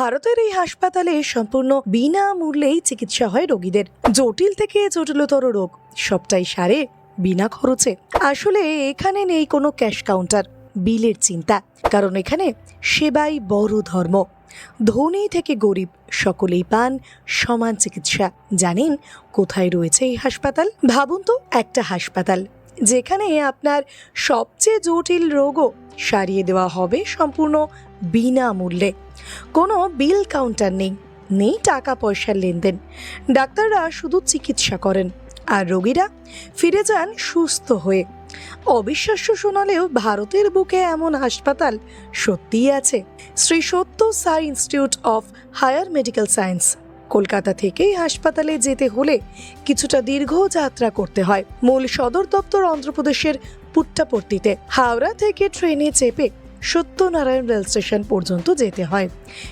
ভারতের এই হাসপাতালে সম্পূর্ণ বিনামূল্যেই চিকিৎসা হয় রোগীদের। জটিল থেকে জটিলতর রোগ, সবটাই সারে বিনা খরচে। আসলে এখানে নেই কোনো ক্যাশ কাউন্টার, বিলের চিন্তা, কারণ এখানে সেবাই বড় ধর্ম। ধনী থেকে গরিব, সকলেই পান সমান চিকিৎসা। জানেন কোথায় রয়েছে এই হাসপাতাল? ভাবুন তো, একটা হাসপাতাল, যেখানে আপনার সবচেয়ে জটিল রোগও সারিয়ে দেওয়া হবে সম্পূর্ণ বিনামূল্যে। কোনো বিল কাউন্টার নেই নেই টাকা পয়সার লেনদেন। ডাক্তাররা শুধু চিকিৎসা করেন আর রোগীরা ফিরে যান সুস্থ হয়ে। অবিশ্বাস্য শোনালেও ভারতের বুকে এমন হাসপাতাল সত্যিই আছে। Shri Satya Sai institute of higher medical science, Kolkata থেকে এই হাসপাতালে যেতে হলে কিছুটা দীর্ঘ যাত্রা করতে হয়। মূল সদর দপ্তর অন্ধ্রপ্রদেশের পুট্টাপট্টিতে, হাওড়া থেকে ট্রেনে চেপে সত্যনারায়ণ রেল স্টেশন পর্যন্ত যেতে হয়।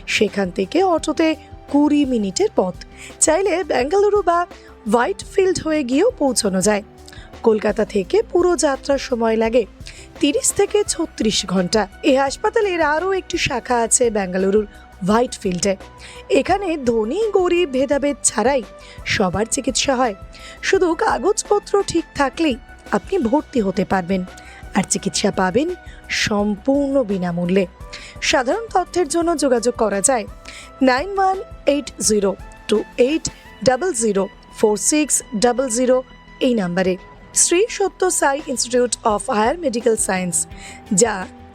সেখান থেকে অটোতে কুড়ি মিনিটের পথ। চাইলে বেঙ্গালুরু বা হোয়াইট ফিল্ড হয়ে গিয়েও পৌঁছানো যায়। কলকাতা থেকে পুরো যাত্রার সময় লাগে তিরিশ থেকে ছত্রিশ ঘণ্টা। এই হাসপাতালের আরও একটি শাখা আছে বেঙ্গালুরুর হোয়াইট ফিল্ডে এখানে ধনী, গরিব, ভেদাভেদ ছাড়াই সবার চিকিৎসা হয়। শুধু কাগজপত্র ঠিক থাকলেই আপনি ভর্তি হতে পারবেন। আর চিকিৎসা পাবেন সম্পূর্ণ বিনামূল্যে। সাধারণ তথ্যের জন্য যোগাযোগ করা যায় nine one eight zero two eight double zero four six double zero এই নাম্বারে। Shri Satya Sai institute of higher medical science, যা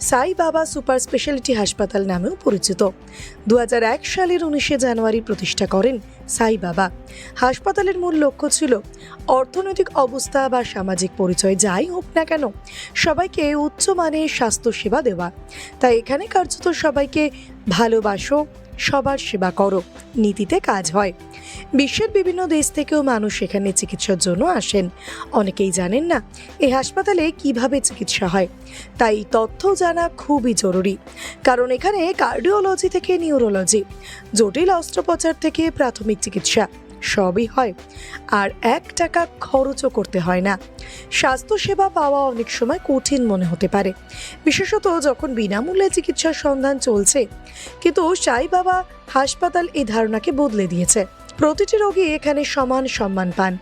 সাই বাবা সুপার স্পেশালিটি হাসপাতাল নামেও পরিচিত। দু হাজার এক সালের উনিশে জানুয়ারি প্রতিষ্ঠা করেন সাই বাবা। হাসপাতালের মূল লক্ষ্য ছিল অর্থনৈতিক অবস্থা বা সামাজিক পরিচয়, যাই হোক না কেন, সবাইকে উচ্চ উচ্চমানের স্বাস্থ্যসেবা দেওয়া। তাই এখানে কার্যত সবাইকে ভালোবাসো, সবার সেবা করো, নীতিতে কাজ হয়। বিশ্বের বিভিন্ন দেশ থেকেও মানুষ এখানে চিকিৎসার জন্য আসেন। অনেকেই জানেন না এই হাসপাতালে কীভাবে চিকিৎসা হয়। তাই তথ্য জানা খুবই জরুরি। কারণ এখানে কার্ডিওলজি থেকে নিউরোলজি, জটিল অস্ত্রোপচার থেকে প্রাথমিক চিকিৎসা সবই হয়। আর এক টাকা খরচও করতে হয় না। স্বাস্থ্যসেবা পাওয়া অনেক সময় কঠিন মনে হতে পারে। বিশেষত যখন বিনামূল্যে চিকিৎসার সন্ধান চলছে। কিন্তু সাই বাবা হাসপাতাল এই ধারণাকে বদলে দিয়েছে। প্রতিটি রোগী এখানে সমান সম্মান পান।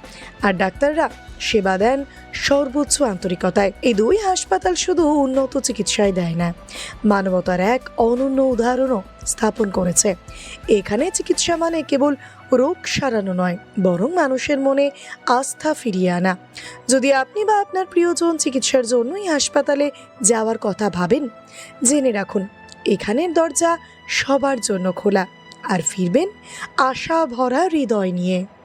আর ডাক্তাররা সেবা দেন সর্বোচ্চ আন্তরিকতায়। এই দুই হাসপাতাল শুধু উন্নত চিকিৎসায় দেয় না, মানবতার এক অনন্য উদাহরণও স্থাপন করেছে। এখানে চিকিৎসা মানে কেবল রোগ সারানো নয়, বরং মানুষের মনে আস্থা ফিরিয়ে আনা। যদি আপনি বা আপনার প্রিয়জন চিকিৎসার জন্যই হাসপাতালে যাওয়ার কথা ভাবেন, জেনে রাখুন, এখানের দরজা সবার জন্য খোলা। আর ফিরবেন আশা ভরা হৃদয় নিয়ে।